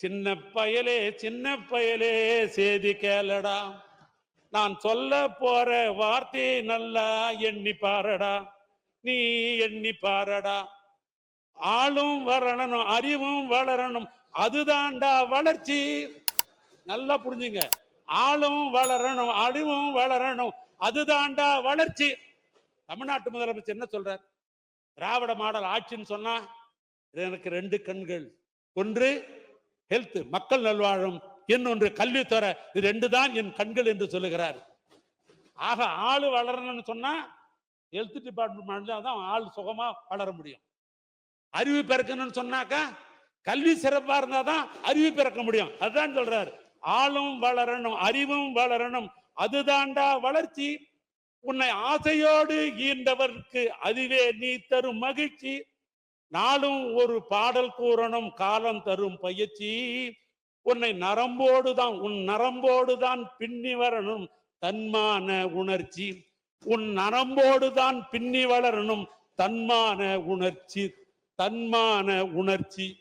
சின்ன பயலே சின்ன பயலே சேதி கேளடா. நான் சொல்ல போற வார்த்தை நல்லா எண்ணி பாரடா. நீ எண்ணி பாரடா. ஆளும் வரணும் அறிவும் வளரணும். அதுதான்டா வளர்ச்சி. நல்லா புரிஞ்சுங்க. ஆளும் வளரணும் அறிவும் வளரணும். அதுதான்டா வளர்ச்சி. தமிழ்நாட்டு முதலமைச்சர் என்ன சொல்றார்? திராவிட மாடல் ஆட்சின்னு சொன்னா எனக்கு ரெண்டு கண்கள். ஒன்று ஹெல்த் மக்கள் நல்வாழும் இன்னொன்று கல்வித்துறை இது ரெண்டு தான் என் கண்கள் என்று சொல்லுகிறார். ஆக ஆள் வளரணும்னு சொன்னா ஹெல்த் டிபார்ட்மெண்ட் தான் ஆள் சுகமா வளர முடியும். அறிவு பிறக்கணும்னு சொன்னாக்கா கல்வி சிறப்பா இருந்தா தான் அறிவு பிறக்க முடியும். அதுதான் சொல்றாரு. ஆளும் வளரணும் அறிவும் வளரணும். அதுதான்டா வளர்ச்சி. உன்னை ஆசையோடு ஈண்டவர்க்கு அதுவே நீ தரும் மகிழ்ச்சி. நாளும் ஒரு பாடல் கூறணும் காலம் தரும் பயிற்சி. உன்னை நரம்போடு தான் உன் நரம்போடு தான் பின்னி வரணும் தன்மான உணர்ச்சி. உன் நரம்போடு தான் பின்னி வளரணும் தன்மான உணர்ச்சி. தன்மான உணர்ச்சி.